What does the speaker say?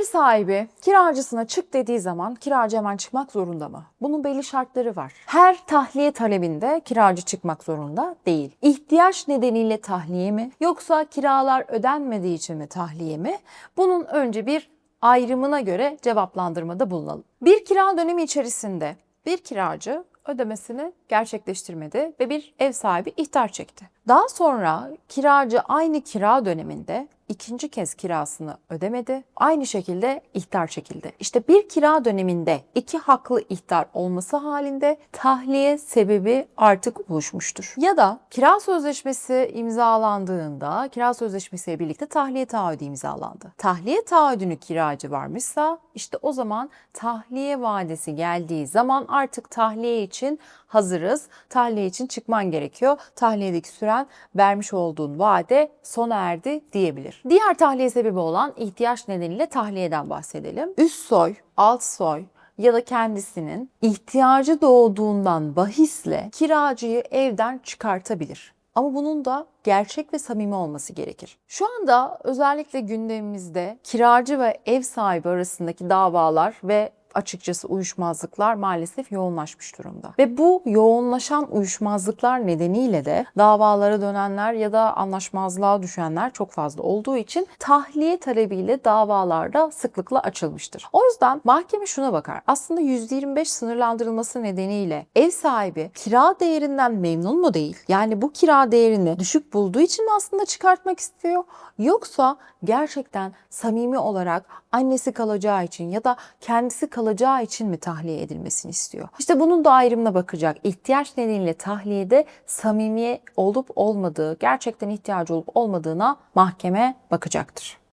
Ev sahibi kiracısına çık dediği zaman kiracı hemen çıkmak zorunda mı? Bunun belli şartları var. Her tahliye talebinde kiracı çıkmak zorunda değil. İhtiyaç nedeniyle tahliye mi yoksa kiralar ödenmediği için mi tahliye mi? Bunun önce bir ayrımına göre cevaplandırmada bulunalım. Bir kira dönemi içerisinde bir kiracı ödemesini gerçekleştirmedi ve bir ev sahibi ihtar çekti. Daha sonra kiracı aynı kira döneminde ikinci kez kirasını ödemedi. Aynı şekilde ihtar çekildi. İşte bir kira döneminde iki haklı ihtar olması halinde tahliye sebebi artık oluşmuştur. Ya da kira sözleşmesi imzalandığında kira sözleşmesiyle birlikte tahliye taahhüdü imzalandı. Tahliye taahhüdünü kiracı varmışsa işte o zaman tahliye vadesi geldiği zaman artık tahliye için hazırız. Tahliye için çıkman gerekiyor. Tahliyedeki süren vermiş olduğun vade sona erdi diyebilir. Diğer tahliye sebebi olan ihtiyaç nedeniyle tahliyeden bahsedelim. Üst soy, alt soy ya da kendisinin ihtiyacı doğduğundan bahisle kiracıyı evden çıkartabilir. Ama bunun da gerçek ve samimi olması gerekir. Şu anda özellikle gündemimizde kiracı ve ev sahibi arasındaki davalar ve açıkçası uyuşmazlıklar maalesef yoğunlaşmış durumda. Ve bu yoğunlaşan uyuşmazlıklar nedeniyle de davalara dönenler ya da anlaşmazlığa düşenler çok fazla olduğu için tahliye talebiyle davalarda sıklıkla açılmıştır. O yüzden mahkeme şuna bakar. Aslında %25 sınırlandırılması nedeniyle ev sahibi kira değerinden memnun mu değil? Yani bu kira değerini düşük bulduğu için mi aslında çıkartmak istiyor? Yoksa gerçekten samimi olarak annesi kalacağı için ya da kendisi kalacağı için mi tahliye edilmesini istiyor? İşte bunun da ayrımına bakacak. İhtiyaç nedeniyle tahliyede samimi olup olmadığı, gerçekten ihtiyacı olup olmadığına mahkeme bakacaktır.